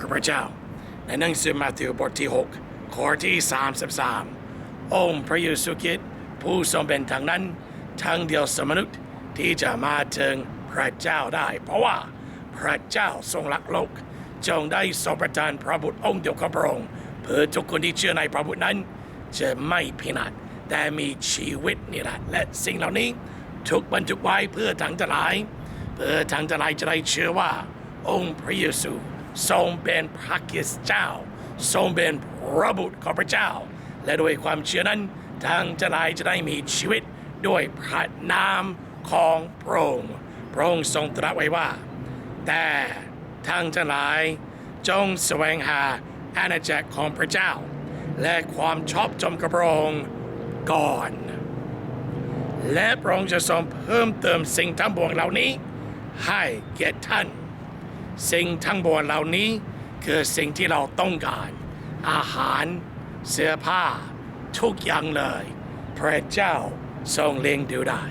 ข้าพเจ้า ในหนังสือมาธิวบทที่ 6 ข้อที่ 33 องค์พระเยซูคริสต์ผู้ทรงเป็นทางนั้นทางเดียวสมนุษย์ที่จะมาถึงพระเจ้าได้ เพราะว่าพระเจ้าทรงรักโลกจงได้ทรงประทานพระบุตรองค์เดียวของพระองค์เพื่อทุกคนที่เชื่อในพระบุตรนั้น จะไม่พินาศแต่มีชีวิตนิรันดร์และสิ่งเหล่านี้ถูกบันทึกไว้เพื่อทั้งทั้งหลาย เพื่อทั้งทั้งหลายจะได้เชื่อว่าองค์พระเยซู ทรงเป็นพระคริสต์เจ้า ทรงเป็นพระบุตรของพระเจ้า และด้วยความเชื่อนั้นทางทั้งหลายจะได้มีชีวิตด้วยพระนามของพระองค์พระองค์ทรงตรัสไว้ว่า แต่ทางทั้งหลายจงแสวงหาอาณาจักรของพระเจ้า และความชอบธรรมกับพระองค์ก่อน และพระองค์จะทรงเพิ่มเติมสิ่งทั้งปวงเหล่านี้ ให้แก่ท่าน สิ่งทั้งปวงเหล่านี้คือสิ่งที่เราต้องการ อาหาร เสื้อผ้า ทุกอย่างเลย พระเจ้าทรงเลี้ยงดูได้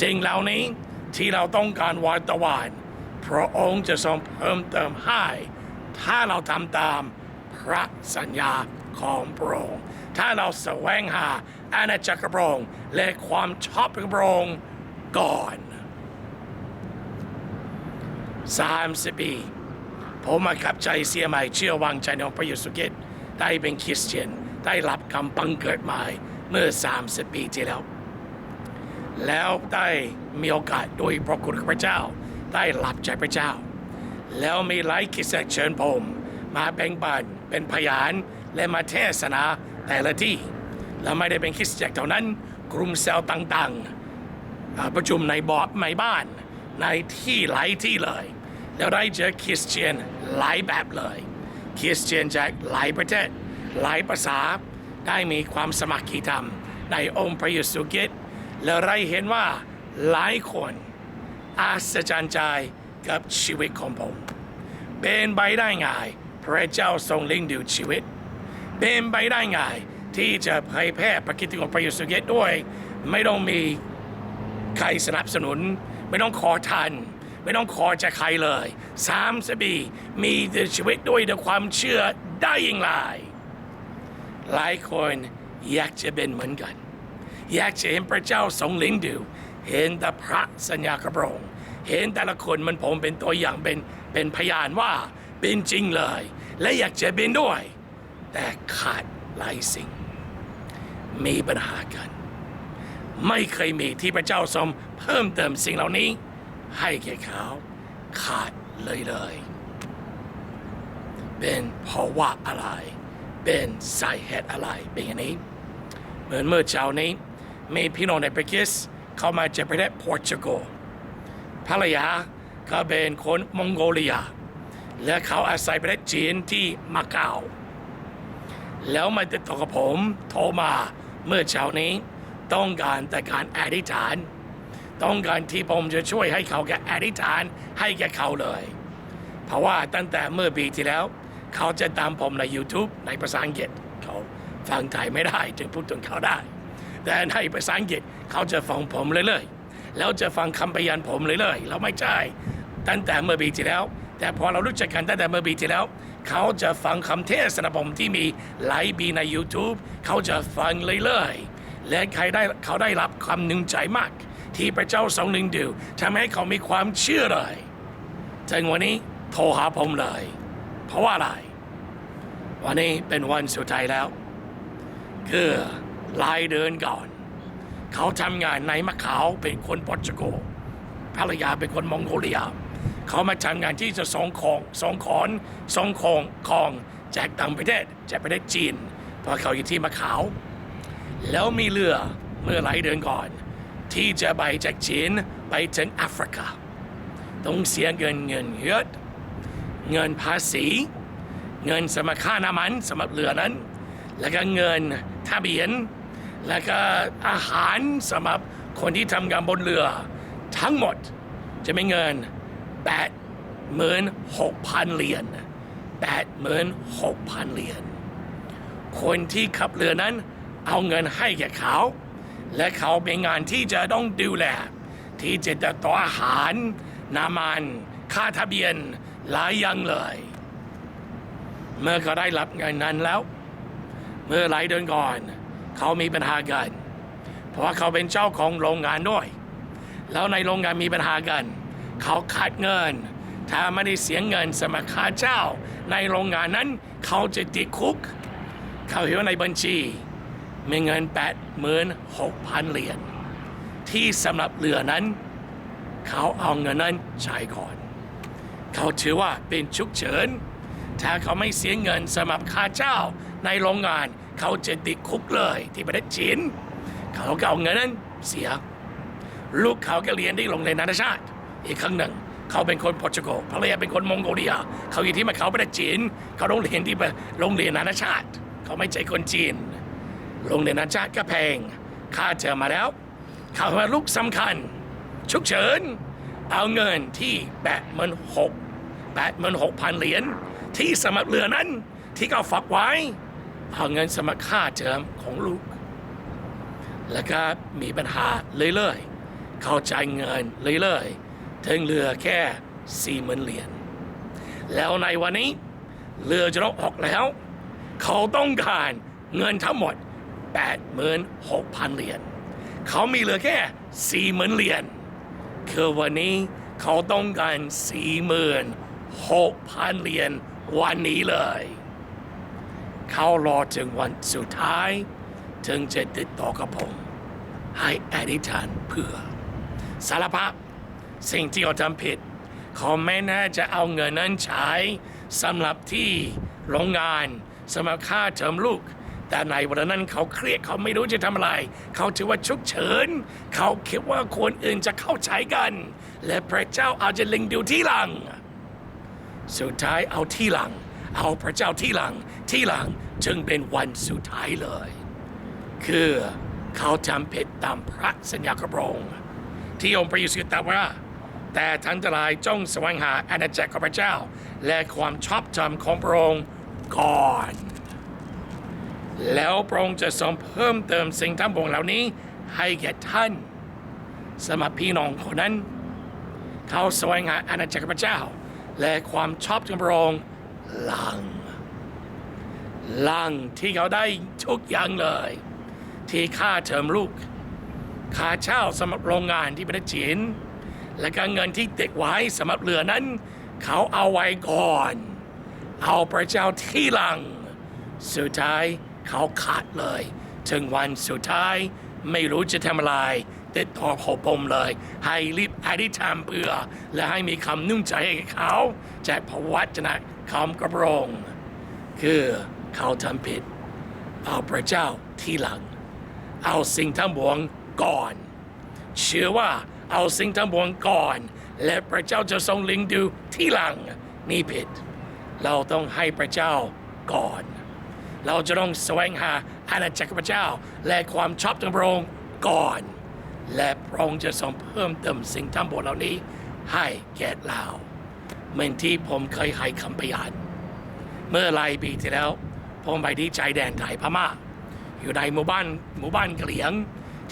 สิ่งเหล่านี้ที่เราต้องการวันตะวันพระองค์จะทรงเพิ่มเติมให้ ถ้าเราทำตามพระสัญญาของพระองค์ถ้าเราแสวงหาอาณาจักรพระองค์และความชอบพระองค์ก่อน สามสิบปี ผมมากับใจเสียใหม่เชื่อวางใจในองค์พระเยซูคริสต์ได้เป็นคริสเตียน ได้รับคำบังเกิดใหม่เมื่อ 30 ปีที่แล้ว แล้วได้มีโอกาสโดยพระคุณพระเจ้า ได้รับใจพระเจ้า แล้วมีหลายคริสเตียนเชิญผมมาแบ่งปันเป็นพยานและมาเทศนาแต่ละที่ และไม่ได้เป็นคริสเตียนเท่านั้น กลุ่มเซลล์ต่างๆ ประชุมในบอร์ดในบ้านในที่หลายที่เลย แล้วได้เจอคริสเตียนหลายแบบเลยคริสเตียนจากหลายประเทศ หลายภาษา ได้มีความสมัครคีธรรม ในองค์พระเยซูคริสต์แล้วได้เห็นว่าหลายคนอาศจรรย์ใจกับชีวิตของผม เป็นไปได้ไงพระเจ้าทรงเลี้ยงดูชีวิต เป็นไปได้ไงที่จะเผยแพร่พระคิดของพระเยซูคริสต์ด้วย ไม่ต้องมีใครสนับสนุน ไม่ต้องขอทาน ไม่ต้องขอจากใครเลยสามสบีมีชีวิตด้วยด้วยความเชื่อได้อยังไงหลายคนอยากจะเป็นเหมือนกัน อยากจะเห็นพระเจ้าทรงลี้ยงดู เห็นแต่พระสัญญากระพรองเห็นแต่ละคนมันผมเป็นตัวอย่างเป็นเป็นพยานว่าเป็นจริงเลย และอยากจะเป็นด้วย แต่ขาดหลายสิ่ง มีปัญหากัน ไม่เคยมีที่พระเจ้าทรงเพิ่มเติมสิ่งเหล่านี้ ให้แก่เขาขาดเลยเลย เป็นเพราะว่าอะไร เป็นสาเหตุอะไรเป็นอย่างนี้ เหมือนเมื่อเช้านี้ มีพี่น้องในประเทศเข้ามาจากประเทศโปรตุเกสภรรยาก็เป็นคนมองโกเลีย และเขาอาศัยประเทศจีนที่มาเก๊าแล้วมาติดต่อกับผมโทรมาเมื่อเช้านี้ต้องการแต่การอธิษฐาน ต้องการที่ผมจะช่วยให้เขาแกอธิษฐานให้แกเขาเลย เพราะว่าตั้งแต่เมื่อปีที่แล้ว เขาจะตามผมใน YouTube ในภาษาอังกฤษเขาฟังไทยไม่ได้จึงพูดถึงเขาได้ แต่ในภาษาอังกฤษเขาจะฟังผมเลยเลยๆแล้วจะฟังคำพยานผมเลยเลยๆเราไม่ใช่ตั้งแต่เมื่อปีที่แล้ว แต่พอเรารู้จักกันตั้งแต่เมื่อปีที่แล้ว เขาจะฟังคำเทศนาผมที่มีหลายปีใน YouTube เขาจะฟังเลยเลยๆและใครได้เขาได้รับความหนึ่งใจมาก ที่พระเจ้าทรงหนึ่งดูทำให้เขามีความเชื่อเลยถึงวันนี้โทรหาผมเลย เพราะว่าอะไร วันนี้เป็นวันสุดท้ายแล้ว คือลายเดือนก่อน เขาทำงานในมะขาวเป็นคนโปรตุเกสภรรยาเป็นคนมองโกเลีย เขามาทำงานที่จะส่งของส่งของส่งของของจากต่างประเทศจากประเทศจีนเพราะเขาอยู่ที่มะขาว แล้วมีเรือเมื่อหลายเดือนก่อน ที่จะไปจากจีนไปถึงแอฟริกาต้องเสียเงินเงินเยอะเงินภาษี เงินสำหรับค่าน้ำมันสำหรับเรือนั้น แล้วก็เงินทะเบียน แล้วก็อาหารสำหรับคนที่ทำงานบนเรือ ทั้งหมดจะเป็นเงิน 86,000 เหรียญ86,000 เหรียญคนที่ขับเรือนั้นเอาเงินให้แก่เขา และเขาเป็นงานที่จะต้องดูแล ที่จะติดต่ออาหาร น้ำมัน ค่าทะเบียน หลายอย่างเลย เมื่อเขาได้รับเงินนั้นแล้ว เมื่อหลายเดือนก่อน เขามีปัญหากัน เพราะว่าเขาเป็นเจ้าของโรงงานด้วย แล้วในโรงงานมีปัญหากัน เขาขาดเงิน ถ้าไม่ได้เสียเงินสมัครค่าเจ้า ในโรงงานนั้น เขาจะติดคุก เขาเห็นว่าในบัญชี มีเงิน 86,000 เหรียญที่สำหรับเรือนั้น เขาเอาเงินนั้นใช้ก่อน เขาถือว่าเป็นฉุกเฉิน ถ้าเขาไม่เสียเงินสำหรับค่าเจ้าในโรงงาน เขาจะติดคุกเลยที่ประเทศจีนเขาก็เอาเงินนั้นเสีย ลูกเขาก็เรียนที่โรงเรียนนานาชาติ อีกครั้งหนึ่ง เขาเป็นคนโปรตุเกสภรรยาเป็นคนมองโกเลีย เขาอยู่ที่มาเขาประเทศจีน เขาโรงเรียนที่โรงเรียนนานาชาติ เขาไม่ใช่คนจีน โรงเรียนนานาชาติก็แพง ค่าเทอมมาแล้วเขาว่าลูกสำคัญ ฉุกเฉิน เอาเงินที่แปดหมื่นหกแปดหมื่นหกพันเหรียญที่สมัครเรือนั้นที่เขาฝากไว้ เอาเงินสมัครค่าเทอมของลูก แล้วก็มีปัญหาเรื่อยๆ เขาใจเงินเรื่อยๆ ถึงเหลือแค่สี่หมื่นเหรียญ แล้วในวันนี้เรือจะต้องออกแล้ว เขาต้องการเงินทั้งหมด 86,000 เหรียญเขามีเหลือแค่ 40,000 เหรียญคือวันนี้เขาต้องการ 46,000 เหรียญวันนี้เลย เขารอถึงวันสุดท้าย ถึงจะติดต่อกับผม ให้อธิษฐานเพื่อ สารภาพสิ่งที่เขาทำผิด เขาไม่น่าจะเอาเงินนั้นใช้สำหรับที่โรงงานสำหรับค่าเทอมลูก แต่ในวันนั้นเขาเครียดเขาไม่รู้จะทำอะไร เขาถือว่าฉุกเฉิน เขาคิดว่าคนอื่นจะเข้าใจกัน และพระเจ้าอาจจะเล็งดูที่หลัง สุดท้ายเอาที่หลัง เอาพระเจ้าที่หลัง ที่หลังจึงเป็นวันสุดท้ายเลย คือเขาทำผิดตามพระสัญญากระพรงที่องค์พระเยซูตรัสว่า แต่ท่านทั้งหลายจงแสวงหาอาณาจักรของพระเจ้า และความชอบธรรมของพระองค์ก่อน แล้วพระองค์จะทรงเพิ่มเติมสิ่งทั้งปวงเหล่านี้ให้แก่ท่านสำหรับพี่น้องคนนั้น เขาแสวงหาอาณาจักรพระเจ้า และความชอบธรรมรองหลังหลังที่เขาได้ทุกอย่างเลย ที่ค่าเทอมลูก ค่าเช่าสำหรับโรงงานที่ประเทศจีนและก็เงินที่ติดไว้สำหรับเรือนั้น เขาเอาไว้ก่อน เอาพระเจ้าที่หลัง สุดท้าย เขาขาดเลย ถึงวันสุดท้ายไม่รู้จะทำอะไรติดต่อขอผมเลย ให้รีบอธิษฐานเพื่อ และให้มีคำนุ่งใจให้เขาจากพระวจนะคำกระโปรงคือเขาทำผิด เอาพระเจ้าที่หลัง เอาสิ่งทั้งปวงก่อน เชื่อว่าเอาสิ่งทั้งปวงก่อน และพระเจ้าจะทรงลิงดูที่หลังนี่ผิด เราต้องให้พระเจ้าก่อน เราจะต้องแสวงหาอาณาจักรพระเจ้า และความชอบธรรมพระองค์ก่อน และพระองค์จะทรงเพิ่มเติมสิ่งทั้งปวงเหล่านี้ ให้แก่เราเหมือนที่ผมเคยให้คำพยานเมื่อหลายปีที่แล้ว ผมไปที่ชายแดนไทยพม่า อยู่ในหมู่บ้านหมู่บ้านเหลียง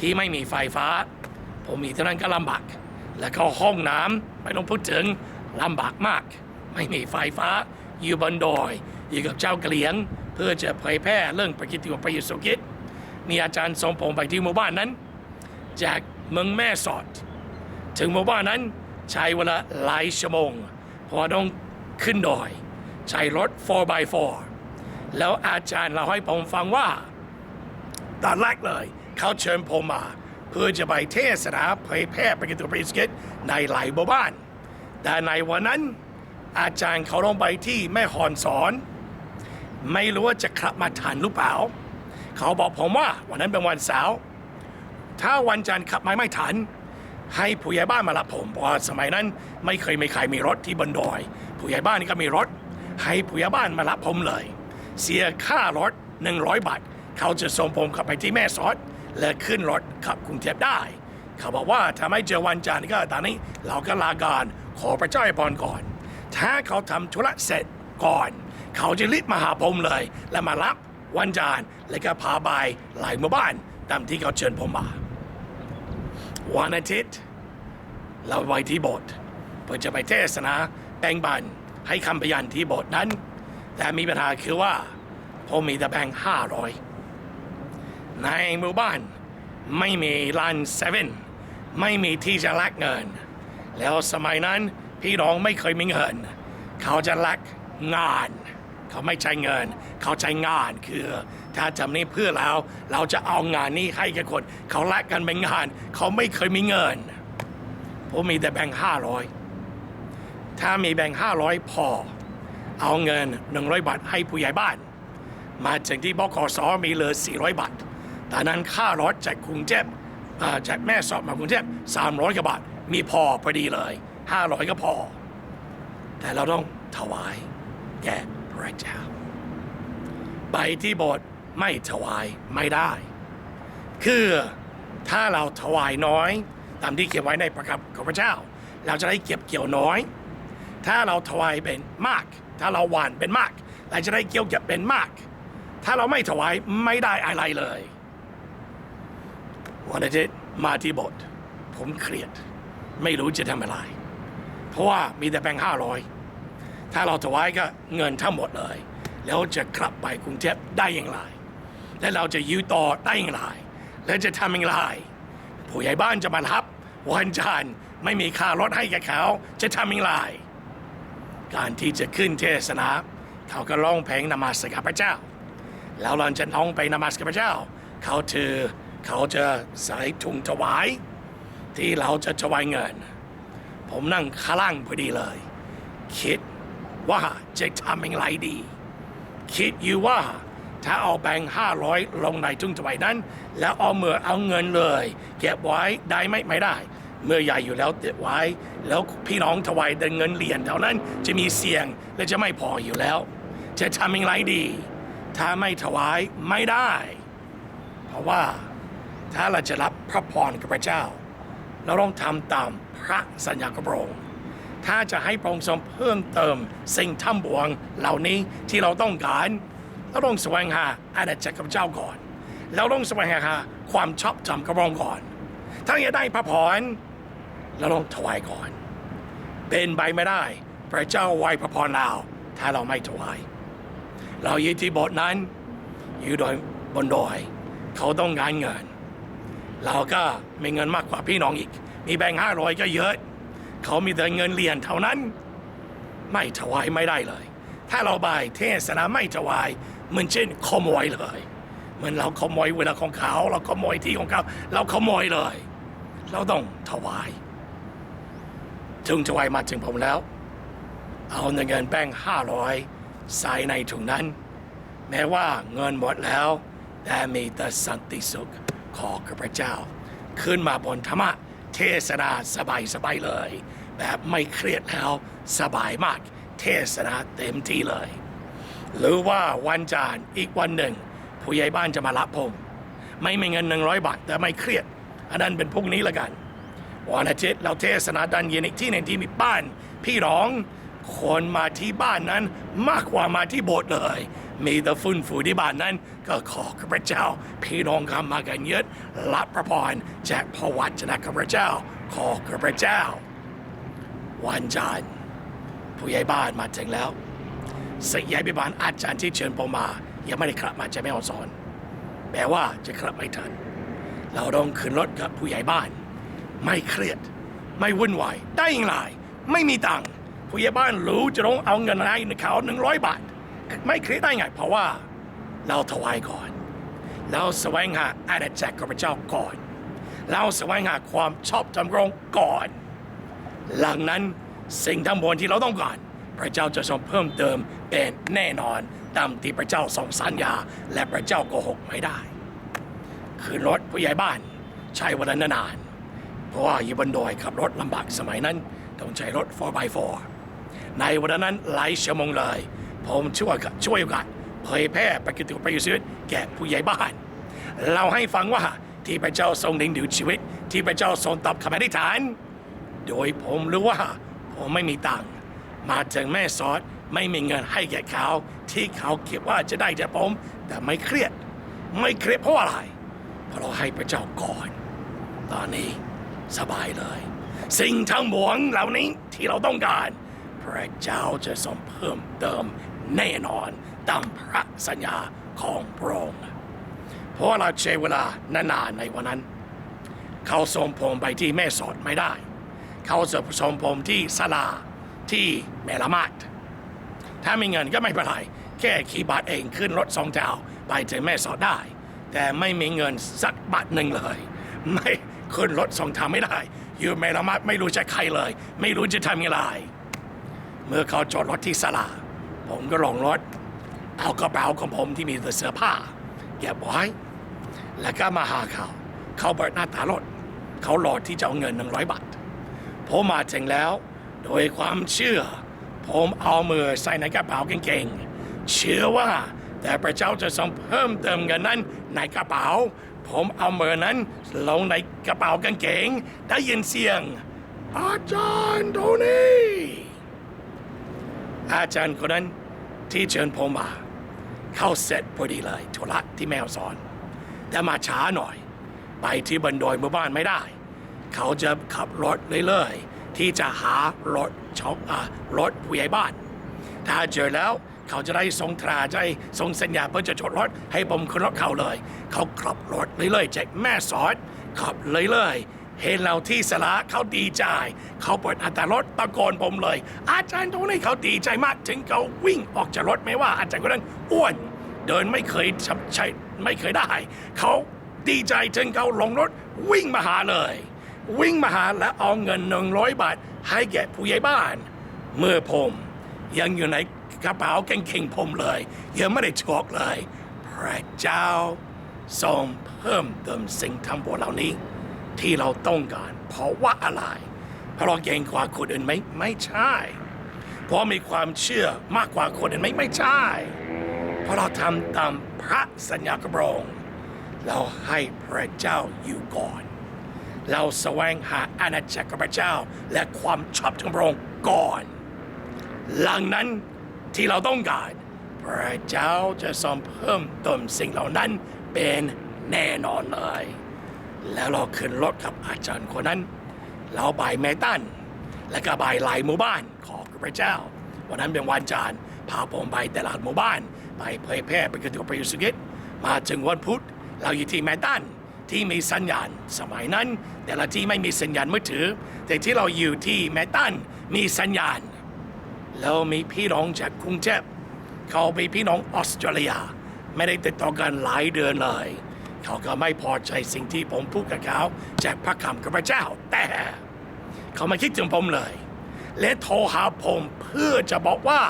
ที่ไม่มีไฟฟ้า ผมมีเท่านั้นก็ลำบาก แล้วก็ห้องน้ำไม่ต้องพูดถึงลำบากมาก ไม่มีไฟฟ้า อยู่บนดอย อยู่กับเจ้าเหลียง เพื่อจะเผยแพร่เรื่องประกิติของพระยซูคริสต์มีอาจารย์ส่งผมไปที่หมู่บ้านนั้น จากเมืองแม่สอด ถึงหมู่บ้านนั้นใช้เวลาหลายชั่วโมงเพราะต้องขึ้นดอย ใช้รถ 4x4 แล้วอาจารย์เราให้ผมฟังว่าตอนแรกเลย เขาเชิญผมมาเพื่อจะไปเทศนาเผยแพร่ประกิตติพระยซูคริสต์ในหลายหมู่บ้าน แต่ในวันนั้นอาจารย์เขาลงไปที่แม่ฮอนสอน ไม่รู้ว่าจะกลับมาทันหรือเปล่า เขาบอกผมว่าวันนั้นเป็นวันเสาร์ถ้าวันจันทร์ขับมาไม่ทัน ให้ผู้ใหญ่บ้านมารับผมเพราะสมัยนั้นไม่เคยมีใครมีรถที่บนดอย ผู้ใหญ่บ้านนี่ก็มีรถ ให้ผู้ใหญ่บ้านมารับผมเลย เสียค่ารถ 100 บาท เขาจะส่งผมกลับไปที่แม่สอดและขึ้นรถขับกรุงเทพได้ เขาบอกว่าถ้าไม่เจอวันจันทร์ก็ตอนนี้เราก็ลาการขอพระเจ้าให้พรก่อน ถ้าเขาทำธุระเสร็จก่อน เขาจะรีบมาหาผมเลย และมารับวันจันและก็พาไปหลายหมู่บ้านตามที่เขาเชิญผมมา วันอาทิตย์เราไปที่โบสถ์เพื่อจะไปเทศนาแบ่งบันให้คำพยานที่โบสถ์นั้น แต่มีปัญหาคือว่า ผมมีแต่แบงค์ห้าร้อยในหมู่บ้านไม่มีร้านเซเว่นไม่มีที่จะแลกเงิน แล้วสมัยนั้นพี่น้องไม่เคยมีเงิน เขาจะแลกงาน เขาไม่ใช้เงิน เขาใช้งานคือ ถ้าทำนี้เพื่อเราเราจะเอางานนี้ให้กับคน เขาแลกกันเป็นงาน เขาไม่เคยมีเงิน ผมมีแต่แบงค์ห้าร้อยถ้ามีแบงค์ห้าร้อยพอ เอาเงิน100บาทให้ผู้ใหญ่บ้าน มาถึงที่บกสมีเหลือ400บาทตอนนั้นค่ารถจากกรุงเทพจากแม่สอดมากรุงเทพ300กว่าบาท มีพอพอดีเลย500ก็พอ แต่เราต้องถวายแก่ พระเจ้า ไปที่โบสถ์ไม่ถวายไม่ได้ คือถ้าเราถวายน้อย ตามที่เขียนไว้ในประกับของพระเจ้า เราจะได้เก็บเกี่ยวน้อย ถ้าเราถวายเป็นมาก ถ้าเราหวานเป็นมาก เราจะได้เกี่ยวเก็บเป็นมาก ถ้าเราไม่ถวายไม่ได้อะไรเลยวันอาทิตย์มาที่โบสถ์ผมเครียด ไม่รู้จะทำอะไร เพราะว่ามีแต่แบงค์ห้าร้อย ถ้าเราถวายก็เงินทั้งหมดเลย แล้วจะกลับไปกรุงเทพได้อย่างไร และเราจะยืต่อได้อย่างไร และจะทำอย่างไรผู้ใหญ่บ้านจะมารับวันจันทร์ไม่มีค่ารถให้กับเขาจะทำอย่างไร การที่จะขึ้นเทศนา เขาก็ร้องเพลงนมัสการพระเจ้า แล้วเราจะน้องไปนมัสการพระเจ้า เขาถือเขาจะใส่ถุงถวาย ที่เราจะถวายเงิน ผมนั่งข้างล่างพอดีเลย คิด ว่าจะทำอย่างไรดี คิดอยู่ว่า ถ้าเอาแบงค์ห้าร้อยลงในถุงถวายนั้น แล้วเอาเมื่อเอาเงินเลย เก็บไว้ได้ไหมไม่ได้ เมื่อใหญ่อยู่แล้วเก็บไว้ แล้วพี่น้องถวายเงินเหรียญเท่านั้นจะมีเสี่ยงและจะไม่พออยู่แล้ว จะทำอย่างไรดี ถ้าไม่ถวายไม่ได้ เพราะว่าถ้าเราจะรับพระพรกับพระเจ้า เราต้องทำตามพระสัญญากับพระองค์ ถ้าจะให้พระองค์ทรงเพิ่มเติม สิ่งทั้งปวงเหล่านี้ที่เราต้องการเราต้องแสวงหาอาณาจักรกับเจ้าก่อนเราต้องแสวงหาความชอบธรรมกับพระองค์ก่อน ถ้าอยากได้พระพรเราต้องถวายก่อน เป็นไปไม่ได้พระเจ้าไว้พระพรเราถ้าเราไม่ถวาย เราอยู่ที่โบสถ์นั้นอยู่โดยบนดอย เขาต้องงานเงิน เราก็มีเงินมากกว่าพี่น้องอีก มีแบงค์ห้าร้อยก็เยอะ เขามีแต่เงินเหรียญเท่านั้น ไม่ถวายไม่ได้เลย ถ้าเราไปเทศนาไม่ถวายเหมือนเช่นขโมยเลยเหมือนเราขโมยเวลาของเขาเราขโมยที่ของเขา เราขโมยเลย เราต้องถวายถึงถวายมาถึงผมแล้ว เอาเงินแบงค์ห้าร้อยใส่ในถุงนั้น แม้ว่าเงินหมดแล้ว แต่มีแต่สันติสุขขอกับพระเจ้า ขึ้นมาบนธรรมะ เทศนาสบายสบายเลย แบบไม่เครียดแล้วสบายมาก เทศนาเต็มที่เลย หรือว่าวันจานทร์อีกวันหนึ่ง ผู้ใหญ่บ้านจะมารับผม ไม่มีเงินหนึ่งร้อยบาทแต่ไม่เครียด อันนั้นเป็นพรุ่งนี้ละกัน วันอาทิตย์เราเทศนาดันเย็นอีกที่หนึ่งที่มีบ้าน พี่น้องคนมาที่บ้านนั้นมากกว่ามาที่โบสถ์เลย มีแต่ฟุ้นฟูที่บ้านนั้น ก็ขอข้าพเจ้า พี่น้องคำมากันเยอะรับพระพรจากพระวจนะข้าพเจ้า ขอข้าพเจ้า วันจันทร์ผู้ใหญ่บ้านมาถึงแล้วสิ่งใหญ่ไปบ้านอาจารย์ที่เชิญผมมา ยังไม่ได้กลับมาจะไม่เอาสอนแปลว่าจะกลับไม่ทัน เราต้องขึ้นรถกับผู้ใหญ่บ้าน ไม่เครียด ไม่วุ่นวายได้ย่างไรไม่มีตังค์ผู้ใหญ่บ้านรู้จะต้องเอาเงินให้เขาหนึ่งร้อยบาท ไม่เครียดได้ไง เพราะว่า เราถวายก่อน เราแสวงหาอาณาจักรของพระเจ้าก่อน เราแสวงหาความชอบธรรมของก่อน หลังนั้นสิ่งทั้งมวลที่เราต้องการ พระเจ้าจะทรงเพิ่มเติมเป็นแน่นอนตามที่พระเจ้าทรงสัญญา และพระเจ้าโกหกไม่ได้ คือรถผู้ใหญ่บ้านใช้วลานาน เพราะว่าอยู่บนดอยขับรถลำบากสมัยนั้น ต้องใช้รถ 4x4 ในวันนั้นหลายชั่วโมงเลย ผมช่วยกับช่วยกันเผยแพร่ประกิตประโยชน์ชีวิตแก่ผู้ใหญ่บ้าน เราให้ฟังว่าที่พระเจ้าทรงดึงดูดชีวิต ที่พระเจ้าทรงตอบคำอธิษฐาน โดยผมรู้ว่าผมไม่มีตังค์มาถึงแม่สอดไม่มีเงินให้แก่เขาที่เขาคิดว่าจะได้จากผม แต่ไม่เครียด ไม่เครียดเพราะอะไรเพราะเราให้พระเจ้าก่อน ตอนนี้สบายเลย สิ่งทั้งหมวงเหล่านี้ที่เราต้องการ พระเจ้าจะทรงเพิ่มเติม แน่นอนตามพระสัญญาของพระองค์เพราะว่าเราใช้เวลานานๆในวันนั้น เขาส่งผมไปที่แม่สอดไม่ได้ เขาจะส่งผมที่สลาที่แม่ละมาดถ้ามีเงินก็ไม่เป็นไรแค่ขี่บัตรเองขึ้นรถสองแถวไปถึงแม่สอดได้ แต่ไม่มีเงินสักบาทหนึ่งเลย ไม่ขึ้นรถสองแถวไม่ได้ อยู่แม่ละมาดไม่รู้จะใครเลย ไม่รู้จะทำยังไงเมื่อเขาจอดรถที่สลา ผมก็ลงรถ เอากระเป๋าของผมที่มีแต่เสื้อผ้าเก็บไว้ แล้วก็มาหาเขา เขาเปิดหน้าตารถ เขารอที่จะเอาเงินหนึ่งร้อยบาท ผมมาถึงแล้ว โดยความเชื่อ ผมเอามือใส่ในกระเป๋ากางเกงเชื่อว่าแต่พระเจ้าจะทรงเพิ่มเติมเงินนั้นในกระเป๋า ผมเอามือนั้นลงในกระเป๋ากางเกง ได้ยินเสียง อาจารย์โทนี่ อาจารย์คนนั้นที่เชิญผมมา เข้าเสร็จพอดีเลยธุระที่แมวสอน แต่มาช้าหน่อย ไปที่บันดอยหมู่บ้านไม่ได้ เขาจะขับรถเรื่อยๆ ที่จะหารถช็อปอ่ารถผู้ใหญ่บ้าน ถ้าเจอแล้วเขาจะได้ส่งตราจะได้ส่งสัญญาเพื่อจะจดรถให้ผมขึ้นรถเขาเลย เขาขับรถเรื่อยๆจากแม่สอดขับเรื่อยๆ เห็นเราที่สระเขาดีใจ เขาเปิดอัตรารถตะโกนผมเลย อาจารย์ตรงนี้เขาดีใจมาก ถึงเขาวิ่งออกจากรถไม่ว่าอาจารย์คนนั้นอ้วน เดินไม่เคยชับใช่ไม่เคยได้ เขาดีใจถึงเขาลงรถวิ่งมาหาเลย วิ่งมาหาและเอาเงินหนึ่งร้อยบาท ให้แก่ผู้ใหญ่บ้าน เมื่อผมยังอยู่ในกระเป๋าเกางเกงผมเลย ยังไม่ได้ชอกเลย พระเจ้าทรงเพิ่มเติมสิ่งทั้งปวเหล่านี้ ที่เราต้องการ เพราะว่าอะไร เพราะเราเก่งกว่าคนอื่นไหมไม่ใช่ เพราะมีความเชื่อมากกว่าคนอื่นไหมไม่ใช่ เพราะเราทำตามพระสัญญากระบองเราให้พระเจ้าอยู่ก่อน เราแสวงหาอาณาจักรพระเจ้าและความชอบธรรมพระองค์ก่อน หลังนั้นที่เราต้องการ พระเจ้าจะทรงเพิ่มเติมสิ่งเหล่านั้นเป็นแน่นอนเลย แล้วเราขึ้นรถกับอาจารย์คนนั้น เราไปเมตัน และก็ไปหลายหมู่บ้านขอบพระเจ้า วันนั้นเป็นวันจันทร์พาผมไปตลาดหมู่บ้าน ไปเผยแพร่ไปกระตุ้นประโยชน์สุกิจมาถึงวันพุธ เราอยู่ที่แมตันที่มีสัญญาณสมัยนั้น แต่ละที่ไม่มีสัญญาณมือถือ แต่ที่เราอยู่ที่แมตันมีสัญญาณ แล้วมีพี่น้องจากกรุงเทพเขาเป็นพี่น้องออสเตรเลีย ไม่ได้ติดต่อกันหลายเดือนเลย เขาก็ไม่พอใจสิ่งที่ผมพูดกับเขาจากพระคำกับพระเจ้า แต่ เขามาคิดถึงผมเลย และโทรหาผมเพื่อจะบอกว่า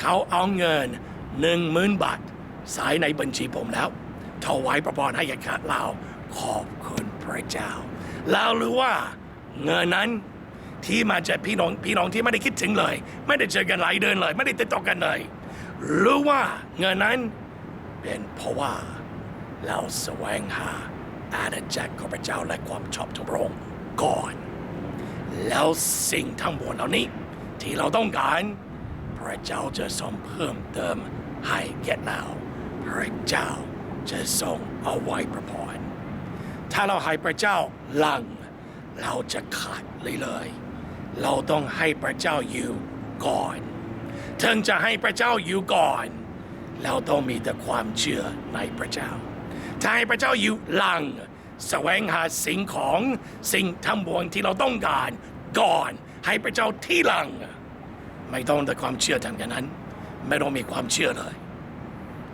เขาเอาเงินหนึ่งหมื่นบาทใส่ในบัญชีผมแล้วถวายประพรให้แก่ข้าเราขอบคุณพระเจ้าแล้วรู้ว่าเงินนั้นที่มาจากพี่น้องพี่น้องที่ไม่ได้คิดถึงเลย ไม่ได้เจอกันหลายเดือนเลย ไม่ได้ติดต่อกันเลย รู้ว่าเงินนั้นเป็นเพราะว่า เราแสวงหาอาณาจักรของพระเจ้าและความชอบธรรมรงก่อน แล้วสิ่งทั้งหมดเหล่านี้ ที่เราต้องการ พระเจ้าจะทรงเพิ่มเติมให้แก่เราพระเจ้าจะทรงเอาไว้ประพรถ้าเราให้พระเจ้าลัง เราจะขาดเลยเลยเราต้องให้พระเจ้าอยู่ก่อนถึงจะให้พระเจ้าอยู่ก่อน เราต้องมีแต่ความเชื่อในพระเจ้า ถ้าให้พระเจ้าอยู่หลังแสวงหาสิ่งของสิ่งทั้งปวงที่เราต้องการก่อน ให้พระเจ้าที่หลัง ไม่ต้องแต่ความเชื่อทางอย่างนั้น ไม่ต้องมีความเชื่อเลย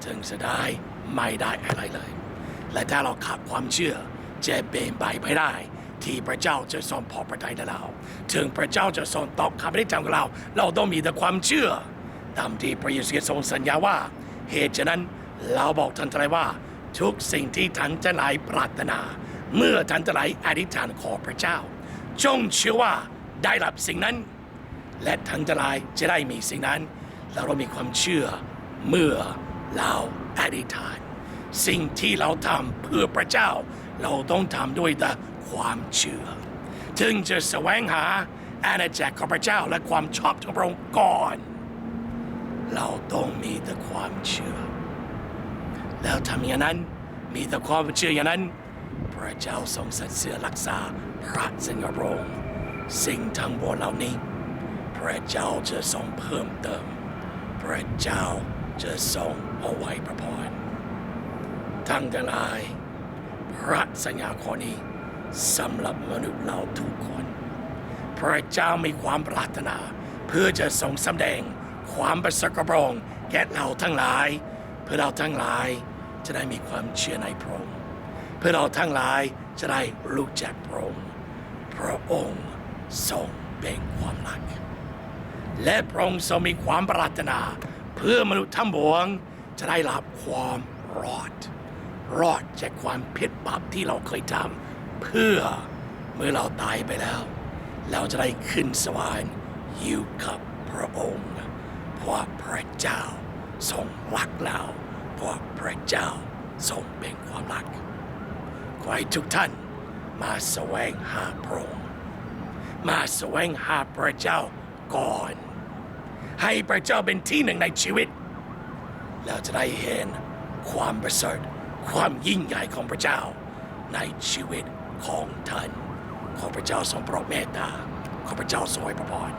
ถึงจะได้ไม่ได้อะไรเลย และถ้าเราขาดความเชื่อจะเป็นไปไม่ได้ ที่พระเจ้าจะทรงพอพระทัยต่อเรา ถึงพระเจ้าจะทรงตอบคำอธิษฐานของเรา เราต้องมีแต่ความเชื่อตามที่พระเยซูคริสต์ทรงสัญญาว่า เหตุฉะนั้นเราบอกท่านทั้งหลายว่า ทุกสิ่งที่ท่านทั้งหลายปรารถนา เมื่อท่านทั้งหลายอธิษฐานขอพระเจ้า จงเชื่อว่าได้รับสิ่งนั้น และท่านทั้งหลายจะได้มีสิ่งนั้น แล้วเรามีความเชื่อเมื่อเราอธิษฐาน สิ่งที่เราทำเพื่อพระเจ้า เราต้องทำด้วยแต่ความเชื่อ ถึงจะแสวงหาอาณาจักรของพระเจ้าและความชอบของพระองค์ก่อน เราต้องมีแต่ความเชื่อ แล้วทำอย่างนั้นมีแต่ความเชื่ออย่างนั้น พระเจ้าทรงสัตย์เสือรักษาพระสัญญาพระองค์สิ่งทั้งหมดเหล่านี้ พระเจ้าจะทรงเพิ่มเติม พระเจ้าจะทรงเอาไว้ประพรทั้งทั้งหลาย พระสัญญาข้อนี้สำหรับมนุษย์เราทุกคน พระเจ้ามีความปรารถนา เพื่อจะทรงสำแดงความประสริฐกระปรองแก่เราทั้งหลาย เพื่อเราทั้งหลาย จะได้มีความเชื่อในพระองค์เพื่อเราทั้งหลายจะได้รู้จักพระองค์พระองค์ทรงเป็นความรัก และพระองค์ทรงมีความปรารถนา เพื่อมนุษย์ทั้งปวงจะได้รับความรอด รอดจากความผิดบาปที่เราเคยทำเพื่อเมื่อเราตายไปแล้ว เราจะได้ขึ้นสวรรค์อยู่กับพระองค์เพราะพระเจ้าทรงรักเรา พราะพระเจ้าทรงเป็นความรักขอให้ทุกท่านมาแสวงหาพระองค์มาแสวงหาพระเจ้าก่อน ให้พระเจ้าเป็นที่หนึ่งในชีวิต แล้วจะได้เห็นความประเสริฐความยิ่งใหญ่ของพระเจ้าในชีวิตของท่าน ขอพระเจ้าทรงโปรดเมตตา ขอพระเจ้าทรงให้พระพร